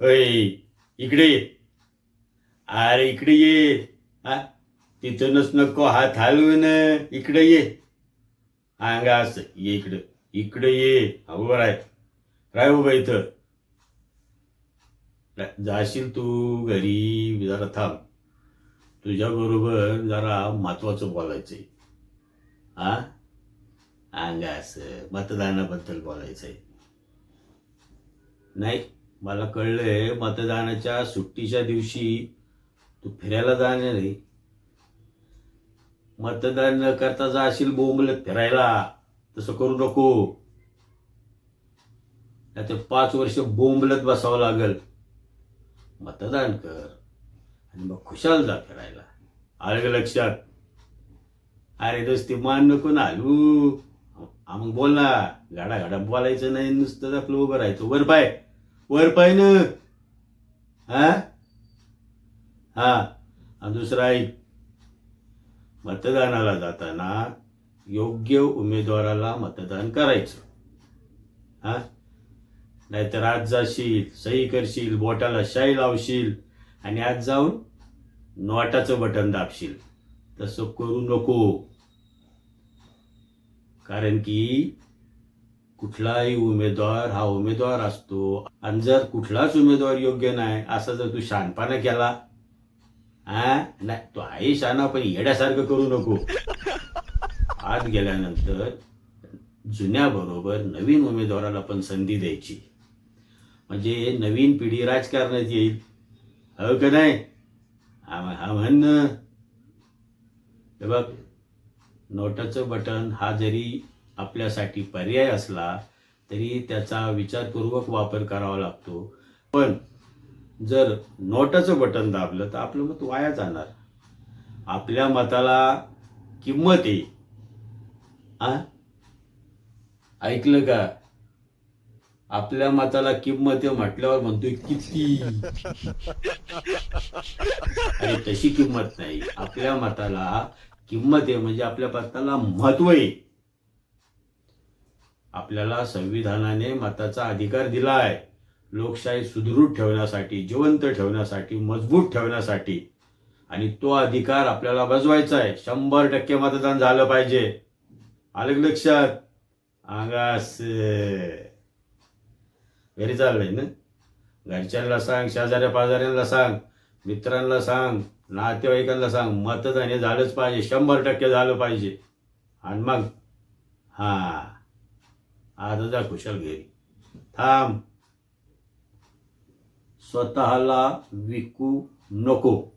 अय इकडे ये. अरे इकडे ये. हा? तिथूनच नको हात हलवून इकडे ये. अंगा असं ये इकडे. इकडे ये. उभं राय. राय उभं इथं. जाशील तू घरी जरा थांब. तुझ्या बरोबर जरा महत्वाचं बोलायचंय. हा? अंगा असं मतदानाबद्दल बोलायचंय. नाही? मला कळलंय मतदानाच्या सुट्टीच्या दिवशी तू फिरायला जाणार आहे. मतदान न करता जाशील बोंबलत फिरायला. तसं करू नको. नाही पाच वर्ष बोंबलत बसावं लागल. मतदान कर आणि मग खुशाल जा फिरायला. आलं लक्षात? अरे दोस्ती मान नको ना आलू. मग बोल ना गाडा गाडा बोलायचं नाही नुसतं आपलं उभं राहायचं. वर पाय. वर पाय हा? हा. दुसरा ऐक मतदानाला जाताना योग्य उमेदवाराला मतदान करायचं. हा? नाहीतर आज जाशील सही करशील बोटाला शाई लावशील आणि आज जाऊन नोटाचं बटन दाबशील. तसं करू नको. कारण की कुठलाही उमेदवार हा उमेदवार असतो. आणि जर कुठलाच उमेदवार योग्य नाही असा जर तू शानपाना केला हा? नाही तो आहे शाना पण येड्यासारखं करू नको. आत गेल्यानंतर जुन्याबरोबर नवीन उमेदवाराला पण संधी द्यायची. म्हणजे नवीन पिढी राजकारणात येईल. हो का नाही? हा म्हण हे बघ नोटाचं बटन हा जरी आपल्यासाठी पर्याय असला तरी त्याचा विचारपूर्वक वापर करावा लागतो. पण जर नोटाचं बटन दाबलं तर आपलं मत वाया जाणार. आपल्या मताला किंमत आहे. आ? ऐकलं का? आपल्या मताला किंमत आहे म्हटल्यावर म्हणतोय किती? आणि तशी किंमत नाही. आपल्या मताला किंमत आहे म्हणजे आपल्या मताला महत्त्व आहे. आपल्याला संविधानाने मताचा अधिकार दिला आहे लोकशाही सुदृढ ठेवण्यासाठी जिवंत ठेवण्यासाठी मजबूत ठेवण्यासाठी. आणि तो अधिकार आपल्याला बजवायचा आहे शंभर टक्के मतदान झालं पाहिजे. आलं लक्षात? आगास. घरी चाललंय ना घरच्यांना सांग शेजाऱ्या पाजाऱ्यांना सांग मित्रांना सांग नातेवाईकांना सांग मतदान हे झालंच पाहिजे. शंभर टक्के झालं पाहिजे. आणि मग? हां. आजचा कुशल घरी. थांब. स्वतःला विकू नको.